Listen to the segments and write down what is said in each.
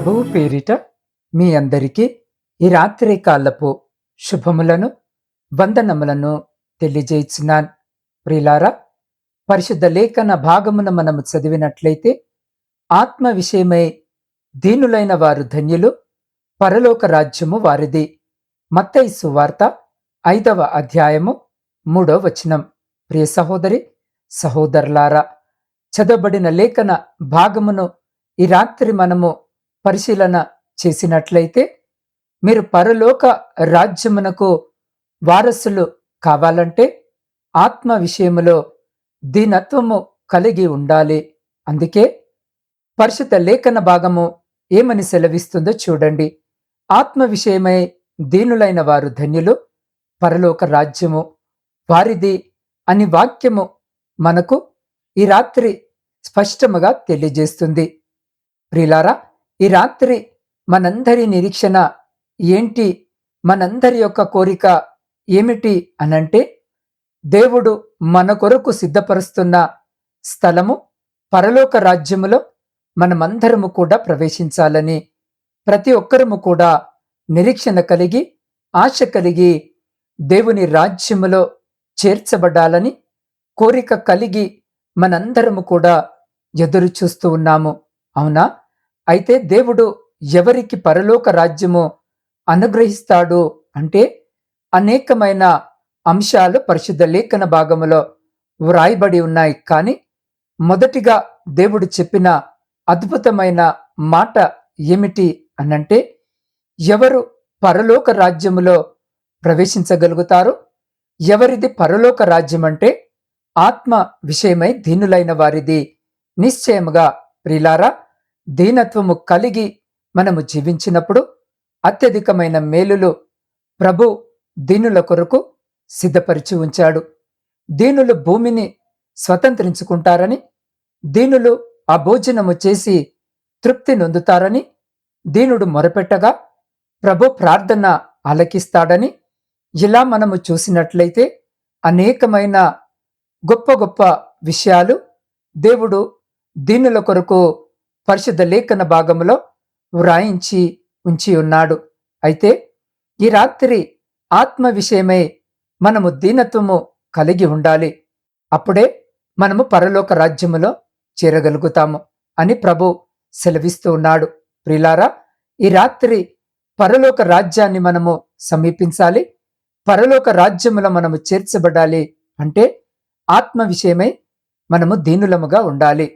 ప్రభువు పేరిట మీ అందరికీ ఈ రాత్రి కాలపు శుభములను వందనములను తెలియజేస్తున్నాను. ప్రిలారా పరిశుద్ధ లేఖన భాగమున మనము చదివినట్లయితే ఆత్మ విషయమై దీనులైన వారు ధన్యులు పరలోక రాజ్యము వారిది. మత్తయి సువార్త ఐదవ అధ్యాయము మూడో వచనం. ప్రియ సహోదరి సహోదరులారా చదవబడిన లేఖన భాగమును ఈ రాత్రి మనము పరిశీలన చేసినట్లయితే మీరు పరలోక రాజ్యమునకు వారసులు కావాలంటే ఆత్మ విషయములో దీనత్వము కలిగి ఉండాలి. అందుకే పరిశుద్ధ లేఖన భాగము ఏమని సెలవిస్తుందో చూడండి. ఆత్మ విషయమై దీనులైన వారు ధన్యులు పరలోక రాజ్యము వారిది అని వాక్యము మనకు ఈ రాత్రి స్పష్టముగా తెలియజేస్తుంది. ప్రిలారా ఈ రాత్రి మనందరి నిరీక్షణ ఏంటి? మనందరి యొక్క కోరిక ఏమిటి అనంటే దేవుడు మన కొరకు సిద్ధపరుస్తున్న స్థలము పరలోక రాజ్యములో మనమందరము కూడా ప్రవేశించాలని ప్రతి ఒక్కరము కూడా నిరీక్షణ కలిగి ఆశ కలిగి దేవుని రాజ్యములో చేర్చబడాలని కోరిక కలిగి మనందరము కూడా ఎదురు చూస్తూ ఉన్నాము. అవునా? అయితే దేవుడు ఎవరికి పరలోక రాజ్యము అనుగ్రహిస్తాడు అంటే అనేకమైన అంశాలు పరిశుద్ధ లేఖన భాగములో వ్రాయబడి ఉన్నాయి. కానీ మొదటిగా దేవుడు చెప్పిన అద్భుతమైన మాట ఏమిటి అనంటే ఎవరు పరలోక రాజ్యములో ప్రవేశించగలుగుతారు? ఎవరిది పరలోక రాజ్యం అంటే ఆత్మ విషయమై దీనులైన వారిది? నిశ్చయముగా ప్రిలారా దీనత్వము కలిగి మనము జీవించినప్పుడు అత్యధికమైన మేలులు ప్రభు దీనుల కొరకు సిద్ధపరిచి ఉంచాడు. దీనులు భూమిని స్వతంత్రించుకుంటారని దీనులు ఆ భోజనము చేసి తృప్తి నొందుతారని దీనుడు మొరపెట్టగా ప్రభు ప్రార్థన ఆలకిస్తాడని ఇలా మనము చూసినట్లయితే అనేకమైన గొప్ప గొప్ప విషయాలు దేవుడు దీనుల కొరకు పరిశుద్ధ లేఖన భాగంలో వ్రాయించి ఉంచి ఉన్నాడు. అయితే ఈ రాత్రి ఆత్మ విషయమై మనము దీనత్వము కలిగి ఉండాలి. అప్పుడే మనము పరలోక రాజ్యములో చేరగలుగుతాము అని ప్రభు సెలవిస్తూ ఉన్నాడు. ప్రిలారా ఈ రాత్రి పరలోక రాజ్యాన్ని మనము సమీపించాలి. పరలోక రాజ్యములో మనము చేర్చబడాలి అంటే ఆత్మ విషయమై మనము దీనులముగా ఉండాలి.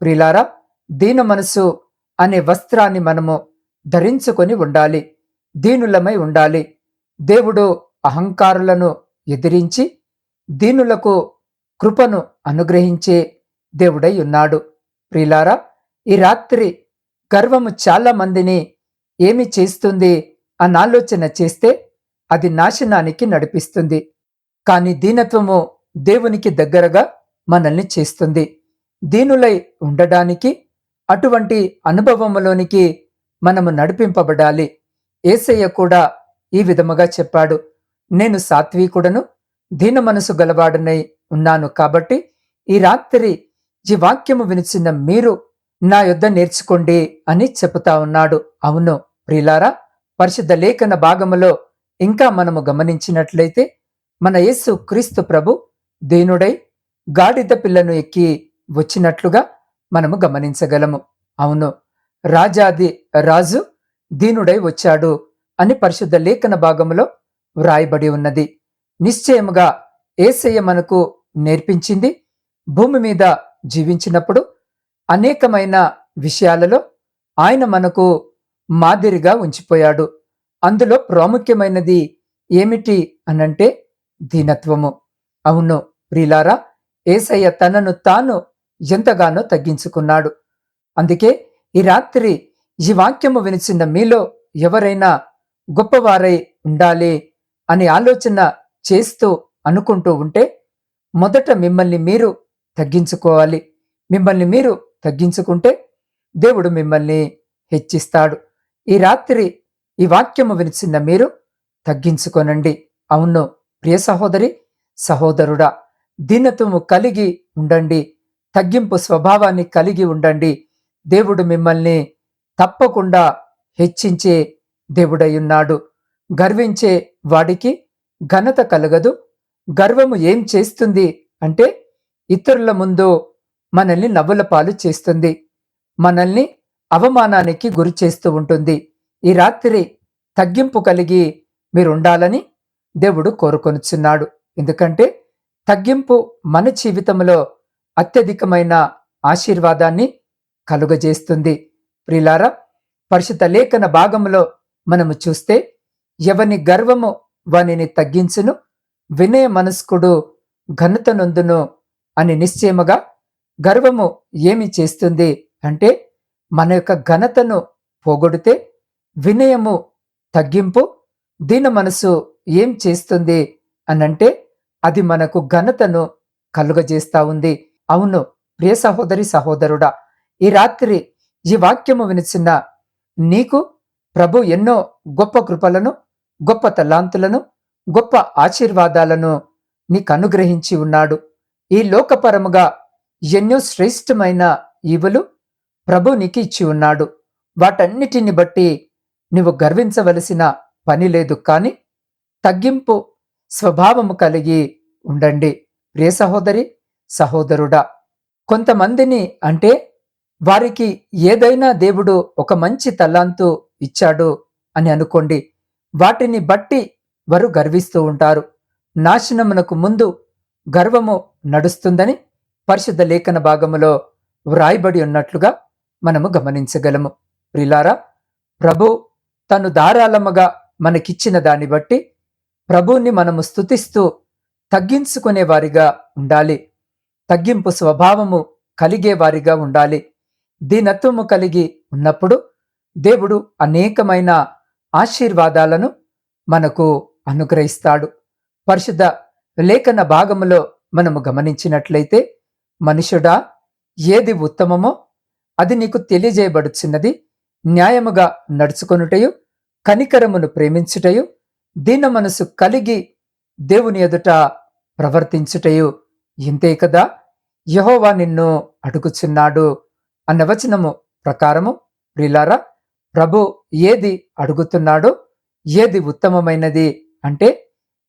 ప్రిలారా దీన మనసు అనే వస్త్రాన్ని మనము ధరించుకొని ఉండాలి. దీనులమై ఉండాలి. దేవుడు అహంకారులను ఎదిరించి దీనులకు కృపను అనుగ్రహించే దేవుడై ఉన్నాడు. ప్రిలారా ఈ రాత్రి గర్వము చాలా మందిని ఏమి చేస్తుంది అని ఆలోచన చేస్తే అది నాశనానికి నడిపిస్తుంది. కానీ దీనత్వము దేవునికి దగ్గరగా మనల్ని చేస్తుంది. దీనులై ఉండడానికి అటువంటి అనుభవములోనికి మనము నడిపింపబడాలి. ఏసయ్య కూడా ఈ విధముగా చెప్పాడు. నేను సాత్వికుడను దీన మనసు గలవాడనై ఉన్నాను కాబట్టి ఈ రాత్రి ఈ వాక్యము వినిచిన మీరు నా యొద్ద నేర్చుకోండి అని చెబుతా ఉన్నాడు. అవును ప్రిలారా పరిశుద్ధ లేఖన భాగములో ఇంకా మనము గమనించినట్లయితే మన యేసు క్రీస్తు ప్రభు దీనుడై గాడిద పిల్లను ఎక్కి వచ్చినట్లుగా మనము గమనించగలము. అవును రాజాది రాజు దీనుడై వచ్చాడు అని పరిశుద్ధ లేఖన భాగంలో వ్రాయబడి ఉన్నది. నిశ్చయముగా ఏసయ్య మనకు నేర్పించింది భూమి మీద జీవించినప్పుడు అనేకమైన విషయాలలో ఆయన మనకు మాదిరిగా ఉంచిపోయాడు. అందులో ప్రాముఖ్యమైనది ఏమిటి అనంటే దీనత్వము. అవును ప్రిలారా ఏసయ్య తనను తాను ఎంతగానో తగ్గించుకున్నాడు. అందుకే ఈ రాత్రి ఈ వాక్యము వినిచిన మీలో ఎవరైనా గొప్పవారై ఉండాలి అని ఆలోచన చేస్తూ అనుకుంటూ ఉంటే మొదట మిమ్మల్ని మీరు తగ్గించుకోవాలి. మిమ్మల్ని మీరు తగ్గించుకుంటే దేవుడు మిమ్మల్ని హెచ్చిస్తాడు. ఈ రాత్రి ఈ వాక్యము వినిచిన మీరు తగ్గించుకోనండి. అవును ప్రియ సహోదరి సహోదరుడా దీనత్వము కలిగి ఉండండి. తగ్గింపు స్వభావాన్ని కలిగి ఉండండి. దేవుడు మిమ్మల్ని తప్పకుండా హెచ్చించే దేవుడయ్యున్నాడు. గర్వించే వాడికి ఘనత కలగదు. గర్వము ఏం చేస్తుంది అంటే ఇతరుల ముందు మనల్ని నవ్వుల పాలు చేస్తుంది. మనల్ని అవమానానికి గురి చేస్తూ ఉంటుంది. ఈ రాత్రి తగ్గింపు కలిగి మీరు ఉండాలని దేవుడు కోరుకొనుచున్నాడు. ఎందుకంటే తగ్గింపు మన జీవితంలో అత్యధికమైన ఆశీర్వాదాన్ని కలుగజేస్తుంది. ప్రిలారా పరిశుద్ధ లేఖన భాగంలో మనము చూస్తే ఎవని గర్వము వానిని తగ్గించును వినయ మనస్కుడు ఘనత నొందును అని నిశ్చయముగా గర్వము ఏమి చేస్తుంది అంటే మన యొక్క ఘనతను పోగొడితే వినయము తగ్గింపు దీన మనసు ఏం చేస్తుంది అనంటే అది మనకు ఘనతను కలుగజేస్తా ఉంది. అవును ప్రియ సహోదరి సహోదరుడా ఈ రాత్రి ఈ వాక్యము వినిచిన నీకు ప్రభు ఎన్నో గొప్ప కృపలను గొప్ప తలాంతులను గొప్ప ఆశీర్వాదాలను నీకు అనుగ్రహించి ఉన్నాడు. ఈ లోకపరముగా ఎన్నో శ్రేష్టమైన ఈవులు ప్రభు నీకు ఇచ్చి ఉన్నాడు. వాటన్నిటిని బట్టి నువ్వు గర్వించవలసిన పని లేదు కానీ తగ్గింపు స్వభావము కలిగి ఉండండి. ప్రియ సహోదరి సహోదరుడా. కొంతమందిని అంటే వారికి ఏదైనా దేవుడు ఒక మంచి తలాంతు ఇచ్చాడు అని అనుకోండి వాటిని బట్టి వారు గర్విస్తూ ఉంటారు. నాశనమునకు ముందు గర్వము నడుస్తుందని పరిశుద్ధ లేఖన భాగములో వ్రాయబడి ఉన్నట్లుగా మనము గమనించగలము. ప్రిలారా ప్రభు తను ధారాళముగా మనకిచ్చిన దాన్ని బట్టి ప్రభుని మనము స్తుతిస్తూ తగ్గించుకునే వారిగా ఉండాలి. తగ్గింపు స్వభావము కలిగే వారిగా ఉండాలి. దీనత్వము కలిగి ఉన్నప్పుడు దేవుడు అనేకమైన ఆశీర్వాదాలను మనకు అనుగ్రహిస్తాడు. పరిశుద్ధ లేఖన భాగములో మనము గమనించినట్లయితే మనుషుడా ఏది ఉత్తమమో అది నీకు తెలియజేయబడుచున్నది. న్యాయముగా నడుచుకొనుటయు కనికరమును ప్రేమించుటయు దీన మనసు కలిగి దేవుని ఎదుట ప్రవర్తించుటయు. ఇంతే కదా? యహోవా నిన్ను అడుగుచున్నాడు అన్న వచనము ప్రకారము. ప్రిలారా ప్రభు ఏది అడుగుతున్నాడో ఏది ఉత్తమమైనది అంటే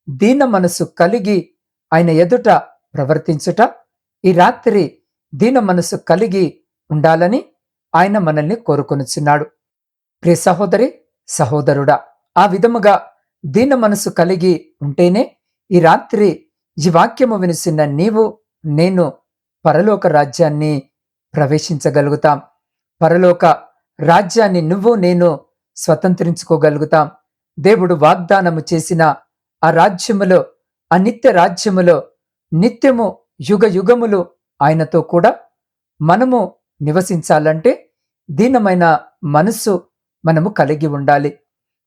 దీన మనసు కలిగి ఆయన ఎదుట ప్రవర్తించుట ఈ రాత్రి దీన మనసు కలిగి ఉండాలని ఆయన మనల్ని కోరుకొనుచున్నాడు. ప్రియ సహోదరి సహోదరుడా ఆ విధముగా దీన మనసు కలిగి ఉంటేనే ఈ రాత్రి ఈ వాక్యము వినిసిన నీవు నేను పరలోక రాజ్యాన్ని ప్రవేశించగలుగుతాం. పరలోక రాజ్యాన్ని నువ్వు నేను స్వతంత్రించుకోగలుగుతాం. దేవుడు వాగ్దానము చేసిన ఆ రాజ్యములో ఆ నిత్య రాజ్యములో నిత్యము యుగ యుగములు ఆయనతో కూడా మనము నివసించాలంటే దీనమైన మనస్సు మనము కలిగి ఉండాలి.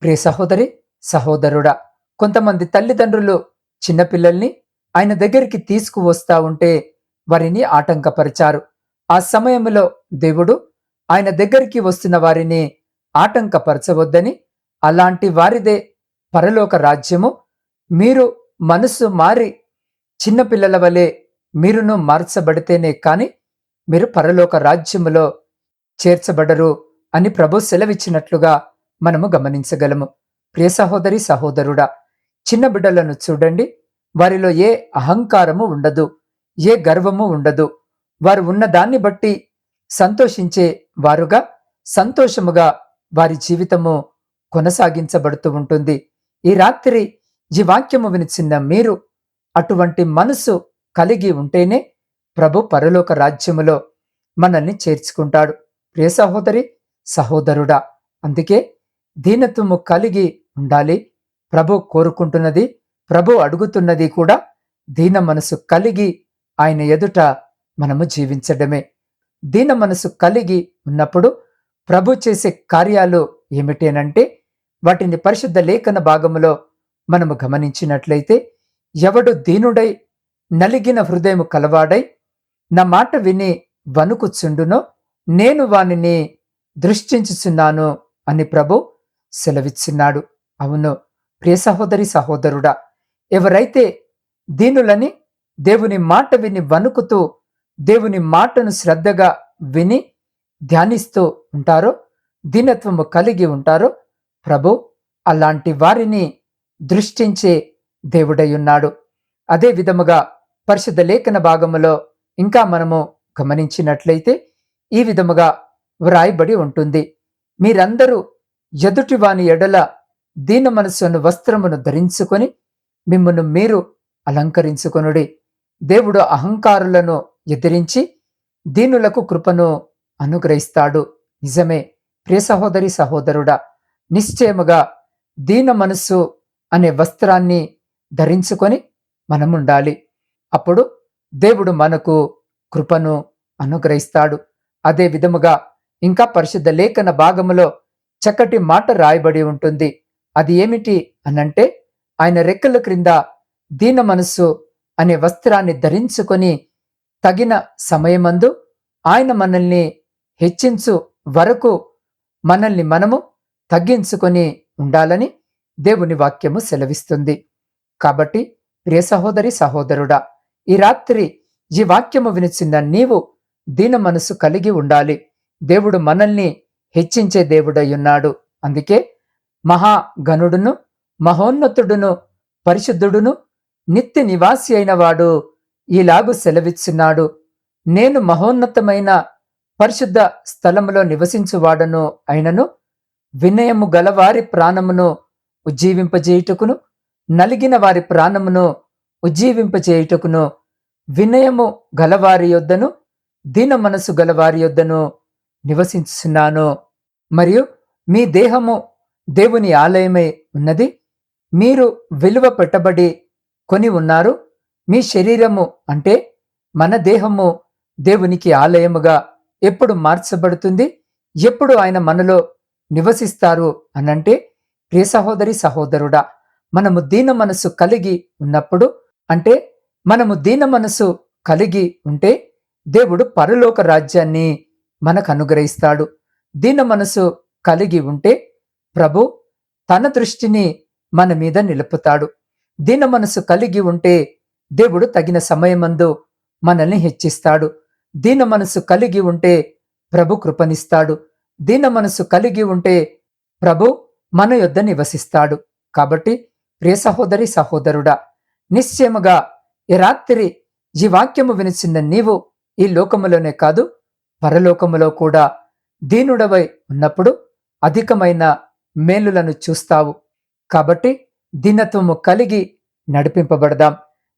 ప్రియ సహోదరి సహోదరుడా కొంతమంది తల్లిదండ్రులు చిన్నపిల్లల్ని ఆయన దగ్గరికి తీసుకువస్తా ఉంటే వారిని ఆటంకపరిచారు. ఆ సమయంలో దేవుడు ఆయన దగ్గరికి వస్తున్న వారిని ఆటంకపరచవద్దని అలాంటి వారిదే పరలోక రాజ్యము. మీరు మనసు మారి చిన్నపిల్లల వలె మీరును మార్చబడితేనే కాని మీరు పరలోక రాజ్యములో చేర్చబడరు అని ప్రభు సెలవిచ్చినట్లుగా మనము గమనించగలము. ప్రియ సహోదరి సహోదరుడా చిన్న బిడ్డలను చూడండి. వారిలో ఏ అహంకారము ఉండదు ఏ గర్వము ఉండదు. వారు ఉన్నదాన్ని బట్టి సంతోషించే వారుగా సంతోషముగా వారి జీవితము కొనసాగించబడుతూ ఉంటుంది. ఈ రాత్రి ఈ వాక్యము వినిచిన్న మీరు అటువంటి మనసు కలిగి ఉంటేనే ప్రభు పరలోక రాజ్యములో మనల్ని చేర్చుకుంటాడు. ప్రియ సహోదరి సహోదరుడా అందుకే దీనత్వము కలిగి ఉండాలి. ప్రభు కోరుకుంటున్నది ప్రభు అడుగుతున్నది కూడా దీన మనసు కలిగి ఆయన ఎదుట మనము జీవించడమే. దీన మనసు కలిగి ఉన్నప్పుడు ప్రభు చేసే కార్యాలు ఏమిటేనంటే వాటిని పరిశుద్ధ లేఖన భాగములో మనము గమనించినట్లయితే ఎవడు దీనుడై నలిగిన హృదయము కలవాడై నా మాట విని వణుకుచుండునో నేను వానిని దృష్టించుచున్నాను అని ప్రభు సెలవిచ్చున్నాడు. అవును ప్రియ సహోదరి సహోదరుడా ఎవరైతే దీనులని దేవుని మాట విని వణుకుతూ దేవుని మాటను శ్రద్ధగా విని ధ్యానిస్తూ ఉంటారో దీనత్వము కలిగి ఉంటారో ప్రభు అలాంటి వారిని దృష్టించే దేవుడై ఉన్నాడు అదే విధముగా పరిశుద్ధ లేఖన భాగములో ఇంకా మనము గమనించినట్లయితే ఈ విధముగా వ్రాయబడి ఉంటుంది. మీరందరూ ఎదుటివాని ఎడల దీన మనస్సును వస్త్రమును ధరించుకొని మిమ్మను మీరు అలంకరించుకొనుడి. దేవుడు అహంకారులను ఎదిరించి దీనులకు కృపను అనుగ్రహిస్తాడు. నిజమే ప్రియ సహోదరి సహోదరుడా నిశ్చయముగా దీన మనస్సు అనే వస్త్రాన్ని ధరించుకొని మనముండాలి. అప్పుడు దేవుడు మనకు కృపను అనుగ్రహిస్తాడు. అదే విధముగా ఇంకా పరిశుద్ధ లేఖన భాగములో చక్కటి మాట రాయబడి ఉంటుంది. అది ఏమిటి అనంటే ఆయన రెక్కల క్రింద దీన మనస్సు అనే వస్త్రాన్ని ధరించుకొని తగిన సమయమందు ఆయన మనల్ని హెచ్చించు వరకు మనల్ని మనము తగ్గించుకొని ఉండాలని దేవుని వాక్యము సెలవిస్తుంది. కాబట్టి ప్రియ సహోదరి సహోదరుడా ఈ రాత్రి ఈ వాక్యము వినిచిన నీవు దీన మనసు కలిగి ఉండాలి. దేవుడు మనల్ని హెచ్చించే దేవుడయ్యున్నాడు అందుకే మహాగణుడును మహోన్నతుడును పరిశుద్ధుడును నిత్య నివాసి అయిన వాడు ఈలాగు సెలవిచ్చున్నాడు. నేను మహోన్నతమైన పరిశుద్ధ స్థలములో నివసించువాడను అయినను వినయము గలవారి ప్రాణమును ఉజ్జీవింపజేయుటకును నలిగిన వారి ప్రాణమును ఉజ్జీవింపజేయుటకును వినయము గలవారి యొద్దను దీన మనసు గలవారి యొద్దను నివసించున్నాను మరియు మీ దేహము దేవుని ఆలయమై ఉన్నది. మీరు విలువ పెట్టబడి కొని ఉన్నారు. మీ శరీరము అంటే మన దేహము దేవునికి ఆలయముగా ఎప్పుడు మార్చబడుతుంది? ఎప్పుడు ఆయన మనలో నివసిస్తారు అనంటే ప్రియ సహోదరి సహోదరుడా మనము దీన మనసు కలిగి ఉన్నప్పుడు అంటే మనము దీన మనసు కలిగి ఉంటే దేవుడు పరలోక రాజ్యాన్ని మనకు అనుగ్రహిస్తాడు. దీన మనసు కలిగి ఉంటే ప్రభు తన దృష్టిని మన మీద నిలుపుతాడు. దీన మనసు కలిగి ఉంటే దేవుడు తగిన సమయమందు మనల్ని హెచ్చిస్తాడు. దీన మనసు కలిగి ఉంటే ప్రభు కృపనిస్తాడు. దీన మనసు కలిగి ఉంటే ప్రభు మన యొద్ద నివసిస్తాడు. కాబట్టి ప్రియ సహోదరి సహోదరుడా నిశ్చయముగా ఈ రాత్రి ఈ వాక్యము వినిచిన నీవు ఈ లోకములోనే కాదు పరలోకములో కూడా దీనుడవై ఉన్నప్పుడు అధికమైన మేలులను చూస్తావు. కాబట్టి దీనత్వము కలిగి నడిపింపబడదాం.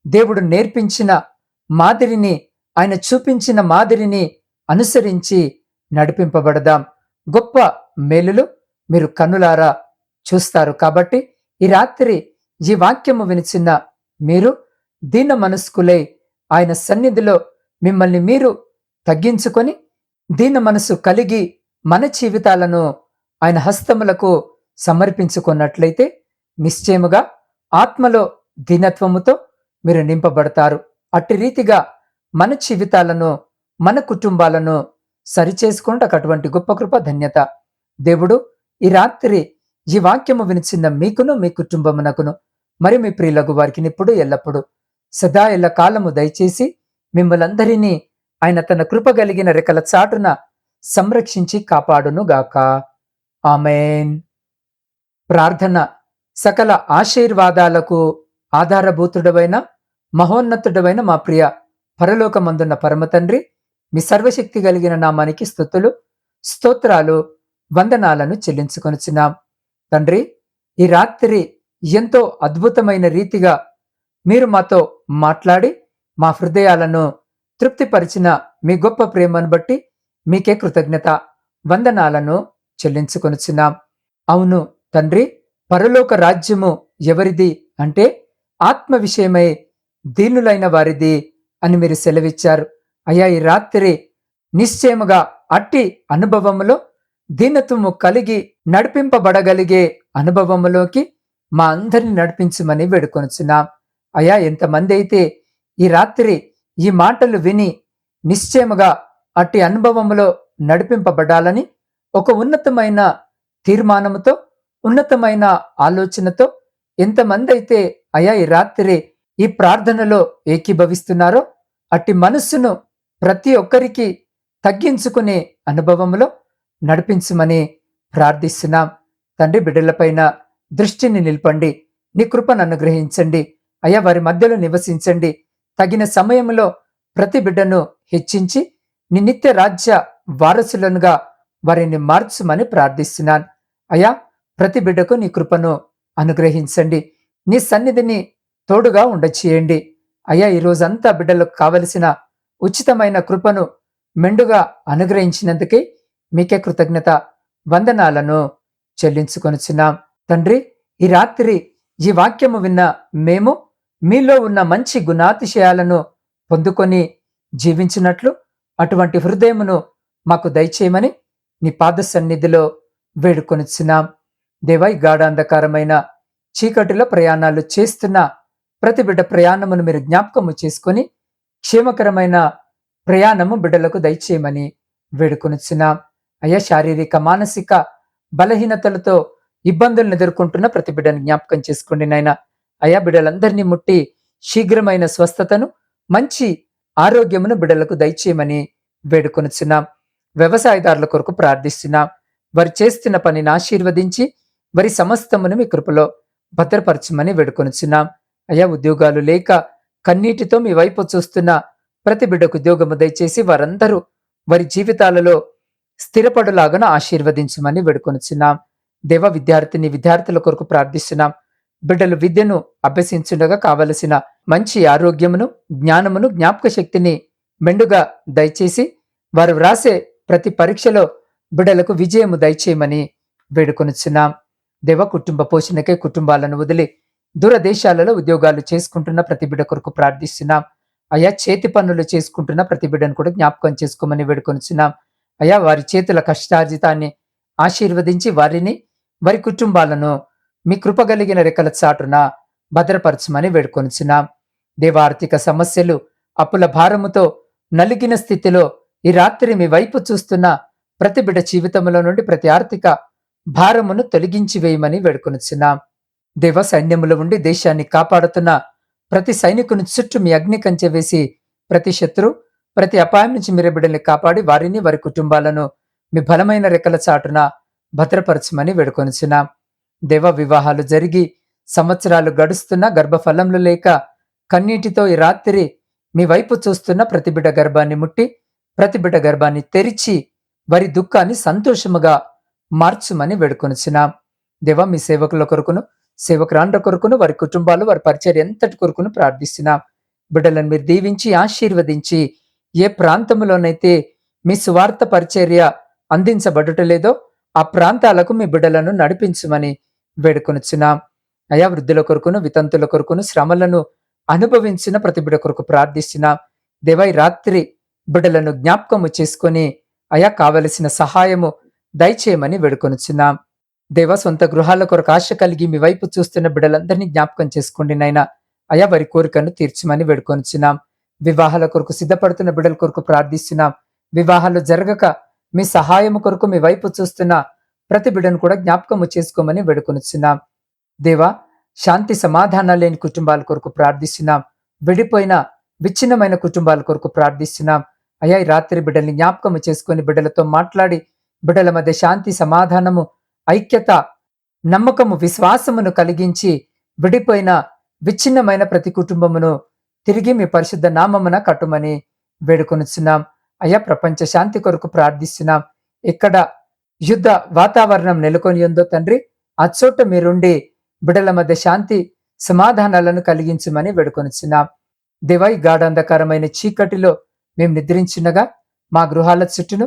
దేవుడు నేర్పించిన మాదిరిని ఆయన చూపించిన మాదిరిని అనుసరించి నడిపింపబడదాం. గొప్ప మేలులు మీరు కన్నులారా చూస్తారు. కాబట్టి ఈ రాత్రి ఈ వాక్యము వినిచిన మీరు దీన మనస్కులై ఆయన సన్నిధిలో మిమ్మల్ని మీరు తగ్గించుకొని దీన మనసు కలిగి మన జీవితాలను ఆయన హస్తములకు సమర్పించుకున్నట్లయితే నిశ్చయముగా ఆత్మలో దీనత్వముతో మీరు నింపబడతారు. అట్టి రీతిగా మన జీవితాలను మన కుటుంబాలను సరిచేసుకుంటే అటువంటి గొప్ప కృప ధన్యత. దేవుడు ఈ రాత్రి ఈ వాక్యము వినిచిన మీకును మీ కుటుంబమునకును మరి మీ ప్రియులకు వారికి ఇప్పుడు ఎల్లప్పుడు. సదా ఎల్ల కాలము దయచేసి మిమ్మలందరినీ ఆయన తన కృప కలిగిన రెక్కల చాటున సంరక్షించి కాపాడును గాక ఆమెన్. ప్రార్థన సకల ఆశీర్వాదాలకు ఆధారభూతుడవైన మహోన్నతుడవైన మా ప్రియ పరలోకమందున్న పరమతండ్రి మీ సర్వశక్తి కలిగిన నామానికి స్థుతులు స్తోత్రాలు వందనాలను చెల్లించుకొనిచున్నాం. తండ్రి ఈ రాత్రి ఎంతో అద్భుతమైన రీతిగా మీరు మాతో మాట్లాడి మా హృదయాలను తృప్తిపరిచిన మీ గొప్ప ప్రేమను బట్టి మీకే కృతజ్ఞత వందనాలను చెల్లించుకొనిచున్నాం. అవును తండ్రి పరలోక రాజ్యము ఎవరిది అంటే ఆత్మ విషయమై దీనులైన వారిది అని మీరు సెలవిచ్చారు. అయ్యా ఈ రాత్రి నిశ్చయముగా అట్టి అనుభవములో దీనత్వము కలిగి నడిపింపబడగలిగే అనుభవములోకి మా అందరిని నడిపించమని వేడుకొనుచున్నాం. అయా ఎంతమంది అయితే ఈ రాత్రి ఈ మాటలు విని నిశ్చయముగా అట్టి అనుభవములో నడిపింపబడాలని ఒక ఉన్నతమైన తీర్మానముతో ఉన్నతమైన ఆలోచనతో ఎంతమంది అయితే అయా ఈ రాత్రి ఈ ప్రార్థనలో ఏకీభవిస్తున్నారో అట్టి మనస్సును ప్రతి ఒక్కరికి తగ్గించుకునే అనుభవంలో నడిపించమని ప్రార్థిస్తున్నాం. తండ్రి బిడ్డలపైన దృష్టిని నిలపండి. నీ కృపను అనుగ్రహించండి. అయ్యా వారి మధ్యలో నివసించండి. తగిన సమయంలో ప్రతి బిడ్డను హెచ్చించి నీ నిత్య రాజ్య వారసులనుగా వారిని మార్చుమని ప్రార్థిస్తున్నాను. అయ్యా ప్రతి బిడ్డకు నీ కృపను అనుగ్రహించండి. నీ సన్నిధిని తోడుగా ఉండచేయండి. అయ్యా ఈ రోజంతా బిడ్డలకు కావలసిన ఉచితమైన కృపను మెండుగా అనుగ్రహించినందుకే మీకే కృతజ్ఞత వందనాలను చెల్లించుకొనిచున్నాం. తండ్రి ఈ రాత్రి ఈ వాక్యము విన్న మేము మీలో ఉన్న మంచి గుణాతిశయాలను పొందుకొని జీవించినట్లు అటువంటి హృదయమును మాకు దయచేయమని నీ పాద సన్నిధిలో వేడుకొనిచున్నాం. దేవై గాఢాంధకారమైన చీకటిలో ప్రయాణాలు చేస్తున్న ప్రతి బిడ్డ ప్రయాణమును మీరు జ్ఞాపకము చేసుకొని క్షేమకరమైన ప్రయాణము బిడ్డలకు దయచేయమని వేడుకొనిచున్నాం. అయ్యా శారీరక మానసిక బలహీనతలతో ఇబ్బందులను ఎదుర్కొంటున్న ప్రతి బిడ్డను జ్ఞాపకం చేసుకోండి నాయన. అయా బిడ్డలందరినీ ముట్టి శీఘ్రమైన స్వస్థతను మంచి ఆరోగ్యమును బిడ్డలకు దయచేయమని వేడుకొనిచున్నాం. వ్యవసాయదారుల కొరకు ప్రార్థిస్తున్నాం. వారు చేస్తున్న పనిని ఆశీర్వదించి వారి సమస్తమును మీ కృపలో భద్రపరచమని వేడుకొనుచున్నాం. అయ్యా ఉద్యోగాలు లేక కన్నీటితో మీ వైపు చూస్తున్న ప్రతి బిడ్డకు ఉద్యోగము దయచేసి వారందరూ వారి జీవితాలలో స్థిరపడులాగా ఆశీర్వదించమని వేడుకొనుచున్నాం. దేవ విద్యార్థిని విద్యార్థుల కొరకు ప్రార్థిస్తున్నాం. బిడ్డలు విద్యను అభ్యసించుండగా కావలసిన మంచి ఆరోగ్యమును జ్ఞానమును జ్ఞాపక శక్తిని మెండుగా దయచేసి వారు వ్రాసే ప్రతి పరీక్షలో బిడ్డలకు విజయము దయచేయమని వేడుకొనుచున్నాం. దేవ కుటుంబ పోషణకే కుటుంబాలను వదిలి దూరదేశాలలో ఉద్యోగాలు చేసుకుంటున్న ప్రతి బిడ్డ కొరకు ప్రార్థిస్తున్నాం. అయా చేతి పనులు చేసుకుంటున్న ప్రతి బిడ్డను కూడా జ్ఞాపకం చేసుకోమని వేడుకొనిచున్నాం. అయా వారి చేతుల కష్టార్జితాన్ని ఆశీర్వదించి వారిని వారి కుటుంబాలను మీ కృపగలిగిన రెక్కల చాటున భద్రపరచమని వేడుకొనిచున్నాం. దేవార్థిక సమస్యలు అప్పుల భారముతో నలిగిన స్థితిలో ఈ రాత్రి మీ వైపు చూస్తున్న ప్రతి బిడ్డ జీవితంలో నుండి ప్రతి ఆర్థిక భారమును తొలగించి వేయమని వేడుకొనిచున్నాం. దేవ సైన్యములో ఉండి దేశాన్ని కాపాడుతున్న ప్రతి సైనికుని చుట్టూ మీ అగ్ని కంచె వేసి ప్రతి శత్రు ప్రతి అపాయం నుంచి మీరే బిడ్డల్ని కాపాడి వారిని వారి కుటుంబాలను మీ బలమైన రెక్కల చాటున భద్రపరచమని వేడుకొనిచున్నాం. దేవ వివాహాలు జరిగి సంవత్సరాలు గడుస్తున్న గర్భఫలంలు లేక కన్నీటితో ఈ రాత్రి మీ వైపు చూస్తున్న ప్రతి బిడ్డ గర్భాన్ని ముట్టి ప్రతి బిడ్డ గర్భాన్ని తెరిచి వారి దుఃఖాన్ని సంతోషముగా మార్చుమని వేడుకొనిచున్నాం దేవ మీ సేవకుల కొరకును సేవకురాండ్ర కొరకును వారి కుటుంబాలు వారి పరిచర్య ఎంతటి కొరకును ప్రార్థిస్తున్నాం. బిడ్డలను మీరు దీవించి ఆశీర్వదించి ఏ ప్రాంతంలోనైతే మీ సువార్త పరిచర్య అందించబడటలేదో ఆ ప్రాంతాలకు మీ బిడ్డలను నడిపించమని వేడుకొనిచున్నాం. అయా వృద్ధుల కొరకును వితంతుల కొరకును శ్రమలను అనుభవించిన ప్రతి బిడ్డ కొరకు ప్రార్థిస్తున్నాం. దేవై రాత్రి బిడ్డలను జ్ఞాపకము చేసుకొని అయా కావలసిన సహాయము దయచేయమని వేడుకొనిచున్నాం. దేవ సొంత గృహాల కొరకు ఆశ కలిగి మీ వైపు చూస్తున్న బిడ్డలందరినీ జ్ఞాపకం చేసుకోండి నాయన. అయా వారి కోరికను తీర్చమని వేడుకొనిచున్నాం. వివాహాల కొరకు సిద్ధపడుతున్న బిడ్డల కొరకు ప్రార్థిస్తున్నాం. వివాహాలు జరగక మీ సహాయము కొరకు మీ వైపు చూస్తున్న ప్రతి బిడ్డను కూడా జ్ఞాపకము చేసుకోమని వేడుకొనిచున్నాం. దేవా శాంతి సమాధానాలు లేని కుటుంబాల కొరకు ప్రార్థిస్తున్నాం. విడిపోయిన విచ్ఛిన్నమైన కుటుంబాల కొరకు ప్రార్థిస్తున్నాం. అయ్యా ఈ రాత్రి బిడ్డల్ని జ్ఞాపకము చేసుకొని బిడ్డలతో మాట్లాడి బిడల మధ్య శాంతి సమాధానము ఐక్యత నమ్మకము విశ్వాసమును కలిగించి విడిపోయిన విచ్ఛిన్నమైన ప్రతి కుటుంబమును తిరిగి మీ పరిశుద్ధ నామమున కట్టుమని వేడుకొనుచున్నాం. అయ్యా ప్రపంచ శాంతి కొరకు ప్రార్థిస్తున్నాం. ఇక్కడ యుద్ధ వాతావరణం నెలకొని ఉందో తండ్రి ఆ చోట మీరుండి బిడల మధ్య శాంతి సమాధానాలను కలిగించమని వేడుకొనిచున్నాం. దివై గాఢంధకరమైన చీకటిలో మేము నిద్రించినగా మా గృహాల చుట్టూను